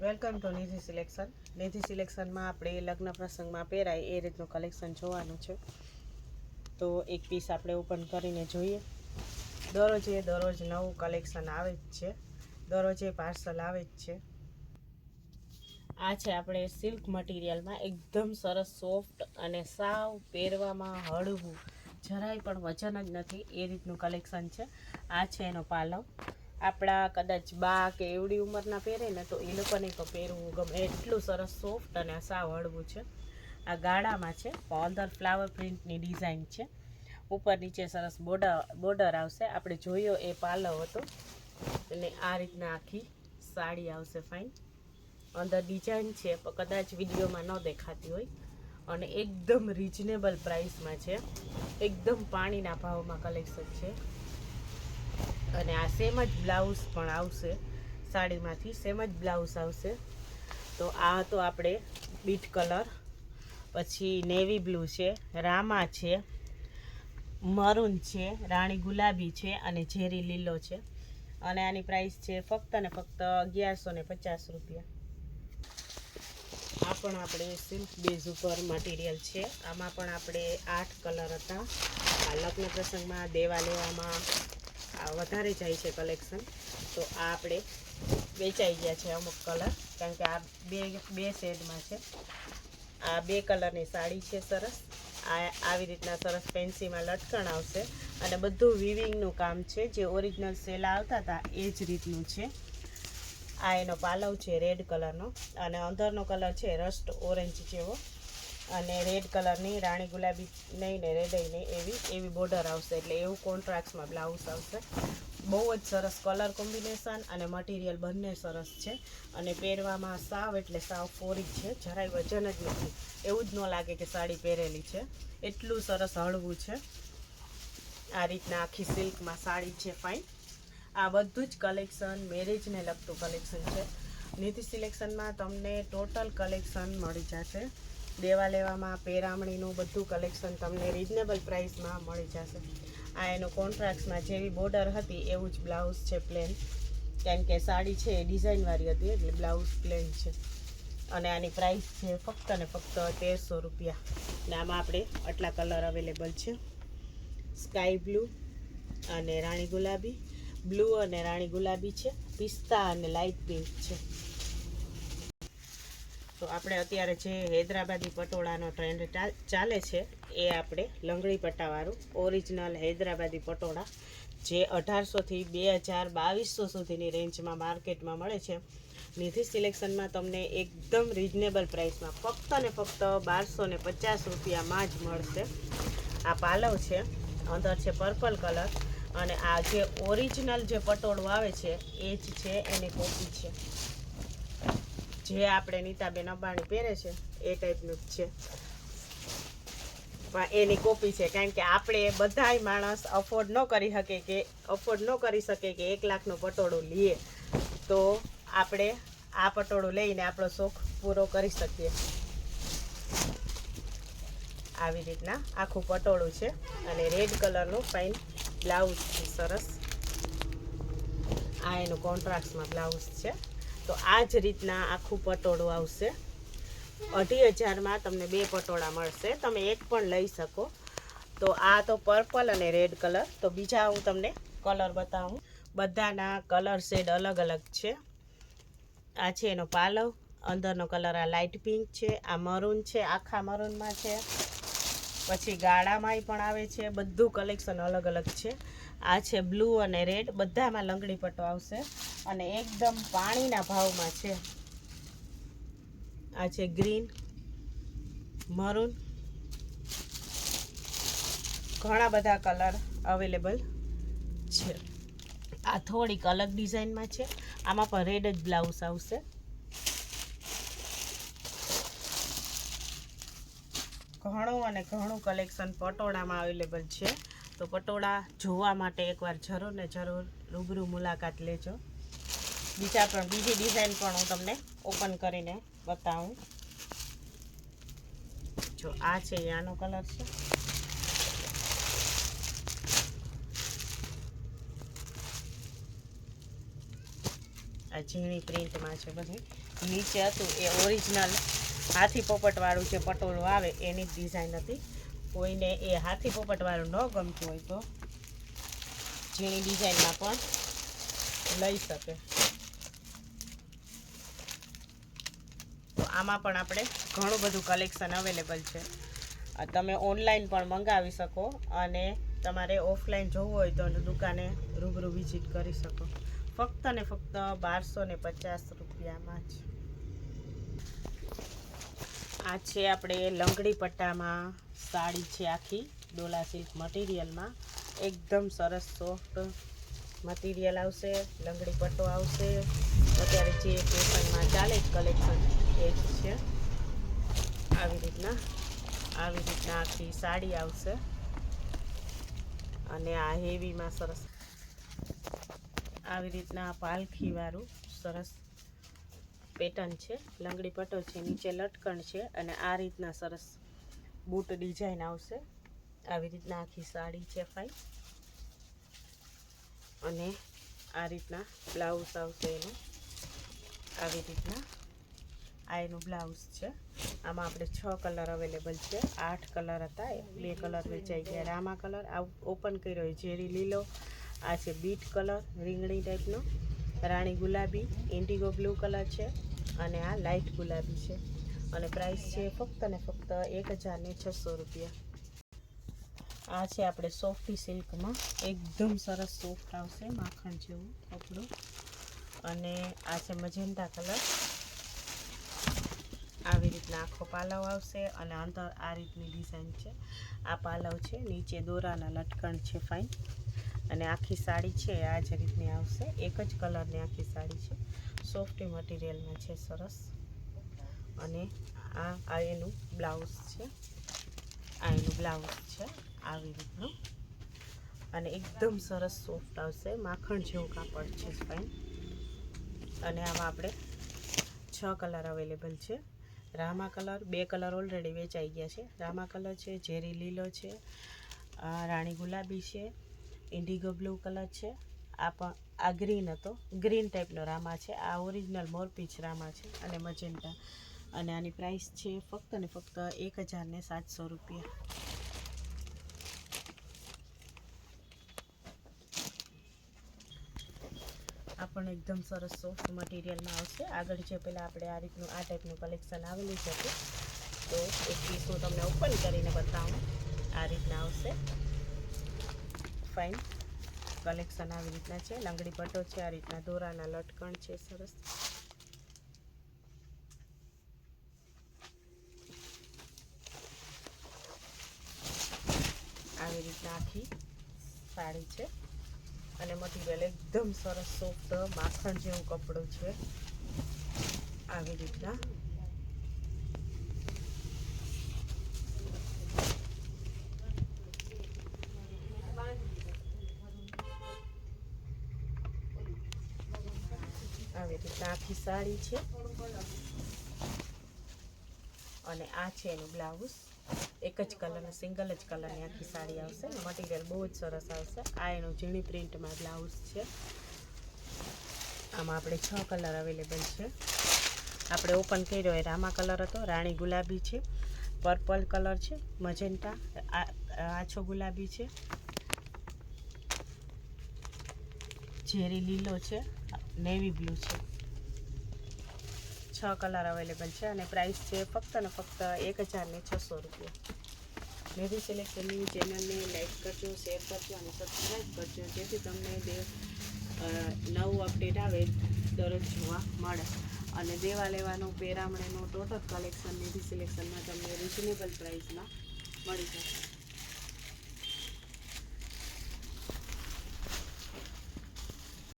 Welcome to Nidhi selection Nidhi સિલેક્શનમાં આપણે લગ્ન પ્રસંગમાં પહેરાય એ રીતનું કલેક્શન જોવાનું છે. તો એક પીસ આપણે ઓપન કરીને જોઈએ. દરરોજે દરરોજ નવું કલેક્શન આવે જ છે. દરરોજે પાર્સલ આવે જ છે. આ છે આપણે સિલ્ક મટીરિયલમાં એકદમ સરસ સોફ્ટ અને સાવ પહેરવામાં હળવું. જરાય પણ વજન જ નથી એ રીતનું કલેક્શન છે. આ છે એનો પાલવ. આપણા કદાચ બા કે એવડી ઉંમરના પહેરે ને તો એ લોકોને તો પહેરવું ગમે. એટલું સરસ સોફ્ટ અને સાવ હળવું છે. આ ગાળામાં છે, અંદર ફ્લાવર પ્રિન્ટની ડિઝાઇન છે. ઉપર નીચે સરસ બોર્ડર બોર્ડર આવશે. આપણે જોયો એ પાલવ હતો. અને આ રીતના આખી સાડી આવશે ફાઇન અંદર ડિઝાઇન છે, પણ કદાચ વિડીયોમાં ન દેખાતી હોય. અને એકદમ રિઝનેબલ પ્રાઇસમાં છે. એકદમ પાણીના ભાવમાં કલેક્શન છે. અને આ સેમ જ બ્લાઉઝ પણ આવશે. સાડીમાંથી સેમ જ બ્લાઉઝ આવશે. તો આ તો આપણે બીટ કલર. પછી નેવી બ્લુ છે, રામા છે, મરૂન છે, રાણી ગુલાબી છે અને ઝેરી લીલો છે. અને આની પ્રાઇસ છે ફક્ત ને ફક્ત અગિયારસો ને પચાસ રૂપિયા. આ પણ આપણે સિલ્ક બેઝ ઉપર મટીરિયલ છે. આમાં પણ આપણે આઠ કલર હતા. આ લગ્ન પ્રસંગમાં દેવા લેવામાં આ વધારે જાય છે કલેક્શન તો આ આપણે વેચાઈ ગયા છે અમુક કલર કારણ કે આ બે બે શેડમાં છે. આ બે કલરની સાડી છે સરસ. આ આવી રીતના સરસ ફેન્સીમાં લટકણ આવશે. અને બધું વિવિંગનું કામ છે. જે ઓરિજિનલ સેલા આવતા હતા, એ જ રીતનું છે. આ એનો પાલવ છે રેડ કલરનો અને અંદરનો કલર છે રસ્ટ ઓરેન્જ જેવો. અને રેડ કલરની રાણી ગુલાબી નહીં ને રેડ નહીં, એવી એવી બોર્ડર આવશે. એટલે એવું કોન્ટ્રાક્ટમાં બ્લાઉઝ આવશે. બહુ જ સરસ કલર કોમ્બિનેશન અને મટીરિયલ બંને સરસ છે. અને પહેરવામાં સાવ એટલે સાવ ફોરી છે. જરાય વજન જ નથી. એવું જ ન લાગે કે સાડી પહેરેલી છે. એટલું સરસ હળવું છે. આ રીતના આખી સિલ્કમાં સાડી છે ફાઇન આ બધું જ કલેક્શન મેરેજને લગતું કલેક્શન છે. નીતિ સિલેક્શનમાં તમને ટોટલ કલેક્શન મળી જશે. દેવા લેવામાં, પેરામણીનું બધું કલેક્શન તમને રિઝનેબલ પ્રાઇસમાં મળી જશે. આ એનું કોન્ટ્રાક્ટ્સમાં જેવી બોર્ડર હતી, એવું જ બ્લાઉઝ છે પ્લેન કેમ કે સાડી છે, એ ડિઝાઇનવાળી હતી, એટલે બ્લાઉઝ પ્લેન છે. અને આની પ્રાઇસ છે ફક્ત ને ફક્ત તેરસો રૂપિયા. ને આમાં આપણે આટલા કલર અવેલેબલ છે. સ્કાય બ્લુ અને રાણી ગુલાબી. બ્લુ અને રાણી ગુલાબી છે. પિસ્તા અને લાઇટ પિંક છે. તો આપણે અત્યારે જે હૈદરાબાદી પટોળાનો ટ્રેન્ડ ચાલે છે, એ આપણે લંગડી પટ્ટાવાળું ઓરિજિનલ હૈદરાબાદી પટોળા, જે અઢારસોથી બે હજાર બાવીસો સુધીની રેન્જમાં માર્કેટમાં મળે છે. નિધિ સિલેક્શનમાં તમને એકદમ રિઝનેબલ પ્રાઇસમાં ફક્ત ને ફક્ત બારસો ને પચાસ રૂપિયામાં જ મળશે. આ પાલવ છે, અંદર છે પર્પલ કલર અને આ જે ઓરિજિનલ જે પટોળું આવે છે, એ જ છે, એની કોપી છે. જે આપણે નીતાબેન અંબાણી પહેરે છે, એ ટાઈપનું જ છે. પણ એની કોપી છે, કારણ કે આપણે બધાય માણસ અફોર્ડ ન કરી શકે કે અફોર્ડ ન કરી શકે કે એક લાખનું પટોળું લઈએ તો આપણે આ પટોળું લઈને આપણો શોખ પૂરો કરી શકીએ. આવી રીતના આખું પટોળું છે અને રેડ કલરનું ફાઇન બ્લાઉઝ છે, સરસ. આ એનું કોન્ટ્રાક્ટમાં બ્લાઉઝ છે. તો આ જ રીતના આખું પટોળું આવશે. અઢી હજારમાં તમને બે પટોળા મળશે. તમે એક પણ લઈ શકો. તો આ તો પર્પલ અને રેડ કલર. તો બીજા હું તમને કલર બતાવું. બધાના કલર શેડ અલગ અલગ છે. આ છે એનો પાલવ. અંદરનો કલર આ લાઇટ પિંક છે. આ મરૂન છે. આખા મરૂનમાં છે. પછી ગાળામાંય પણ આવે છે. બધું કલેક્શન અલગ અલગ છે. આ છે બ્લુ અને રેડ બધામાં લંગડી પટ્ટો આવશે. અને એકદમ પાણીના ભાવમાં છે. આ છે ગ્રીન મરૂન ઘણા બધા કલર અવેલેબલ છે. આ થોડીક અલગ ડિઝાઇનમાં છે. આમાં પણ રેડ જ બ્લાઉઝ આવશે. ઘણું અને ઘણું કલેક્શન પટોળામાં અવેલેબલ છે. તો પટોળા જોવા માટે એકવાર જરૂર ને જરૂર રૂબરૂ મુલાકાત લેજો. બીજા પણ, બીજી ડિઝાઇન પણ હું તમને ઓપન કરીને બતાવું. જો આ છે આનો કલર છે. આ ઝીણી પ્રિન્ટમાં છે બધી. નીચે હતું એ ઓરિજિનલ હાથી પોપટવાળું જે પટોળું આવે એની જ ડિઝાઇન હતી. કોઈને એ હાથી પોપટવાળું ન ગમતું હોય તો ઝીણી ડિઝાઇનમાં પણ લઈ શકે. તો આમાં પણ આપણે ઘણું બધું કલેક્શન અવેલેબલ છે. તમે ઓનલાઈન પણ મંગાવી શકો અને તમારે ઓફલાઈન જોવું હોય તો દુકાને રૂબરૂ વિઝિટ કરી શકો. ફક્ત ને ફક્ત બારસો ને પચાસ રૂપિયામાં જ. આ છે આપણે લંગડી પટ્ટામાં સાડી છે આખી, ડોલા સિલ્ક મટીરિયલમાં. એકદમ સરસ સોફ્ટ મટીરિયલ આવશે, લંગડી પટ્ટો આવશે. અત્યારે જે ફેશનમાં ચાલે જ કલેક્શન, એ જ છે. આવી રીતના આવી રીતના આખી સાડી આવશે. અને આ હેવીમાં સરસ. આવી રીતના પાલખીવાળું સરસ પેટર્ન છે, લંગડી પટો છે, નીચે લટકણ છે અને આ રીતના સરસ બૂટ ડિઝાઇન આવશે. આવી રીતના આખી સાડી છે ફાઈ અને આ રીતના બ્લાઉઝ આવશે એનું. આવી રીતના આ એનું બ્લાઉઝ છે. આમાં આપણે છ કલર અવેલેબલ છે. આઠ કલર હતા બે કલર વેચાઈ ગયા. રામા કલર આ ઓપન કર્યો. હોય ઝેરી લીલો, આ છે બીટ કલર, રીંગણી ટાઈપનો રાણી ગુલાબી, ઇન્ડિગો બ્લુ કલર છે અને આ લાઇટ ગુલાબી છે. અને પ્રાઇસ છે ફક્ત ને ફક્ત એક હજારને છસો રૂપિયા. આ છે આપણે સોફ્ટી સિલ્કમાં. એકદમ સરસ સોફ્ટ આવશે, માખણ જેવું, કપડું. અને આ છે મજેન્ટા કલર. આવી રીતના આખો પાલવ આવશે અને અંદર આ રીતની ડિઝાઇન છે. આ પાલવ છે, નીચે દોરાના લટકણ છે ફાઇન અને આખી સાડી છે આ જ રીતની આવશે. એક જ કલરની આખી સાડી છે. સોફ્ટ મટીરિયલમાં છે સરસ. અને આ આ એનું બ્લાઉઝ છે. આ એનું બ્લાઉઝ છે, આવી રીતનું. અને એકદમ સરસ સોફ્ટ આવશે. માખણ જેવું કાપડ છે ફાઇન અને આમાં આપણે છ કલર અવેલેબલ છે. રામા કલર, બે કલર ઓલરેડી વેચાઈ ગયા છે. રામા કલર છે, ઝેરી લીલો છે રાણી ગુલાબી છે ઇન્ડિગો બ્લુ કલર છે. આ પણ, આ ગ્રીન હતો. ગ્રીન ટાઈપનો રામા છે. આ ઓરિજિનલ મોરપીચ રામા છે અને મજેન્ટા. અને આની પ્રાઇસ છે ફક્ત ને ફક્ત એક હજારને સાતસો રૂપિયા. આ પણ એકદમ સરસ સોફ્ટ મટીરિયલમાં આવશે. આગળ જે પહેલાં આપણે આ રીતનું, આ ટાઈપનું કલેક્શન આવેલું છે, તો એક પીસ હું તમને ઓપન કરીને બતાવું. આ રીતના આવશે. ફાઇન કલેક્શન આવી રીતના છે. લંગડી પટ્ટો છે, આ રીતના દોરાના લટકણ છે, સરસ. આવી રીતના આખી સાડી છે. અને મટીરિયલ એકદમ સરસ, સોફ્ટ, માખણ જેવું કપડું છે. આવી રીતના આવી રીતના આખી સાડી છે. અને આ છે એનું બ્લાઉઝ. એક જ કલરનું સિંગલ જ કલરની આખી સાડી આવશે મટીરિયલ બહુ જ સરસ આવશે. આ એનું ઝીણી પ્રિન્ટમાં બ્લાઉઝ છે. આમાં આપણે છ કલર અવેલેબલ છે. આપણે ઓપન કર્યો એ રામા કલર હતો, રાણી ગુલાબી છે પર્પલ કલર છે મજેન્ટા આછો ગુલાબી છે. ઝેરી લીલો છે, નેવી બ્લુ છે. છ કલર અવેલેબલ છે અને પ્રાઇસ છે ફક્ત ને ફક્ત એક હજારને છસો રૂપિયા. મેરી સિલેક્શનની ચેનલને લાઇક કરજો શેર કરજો અને સબસ્ક્રાઈબ કરજો, જેથી તમને બે નવું અપડેટ આવે દરરોજ જોવા મળે. અને દેવા લેવાનું, પેરામણીનું ટોટલ કલેક્શન મેરી સિલેક્શનમાં તમને રિઝનેબલ પ્રાઇસમાં મળી જશે.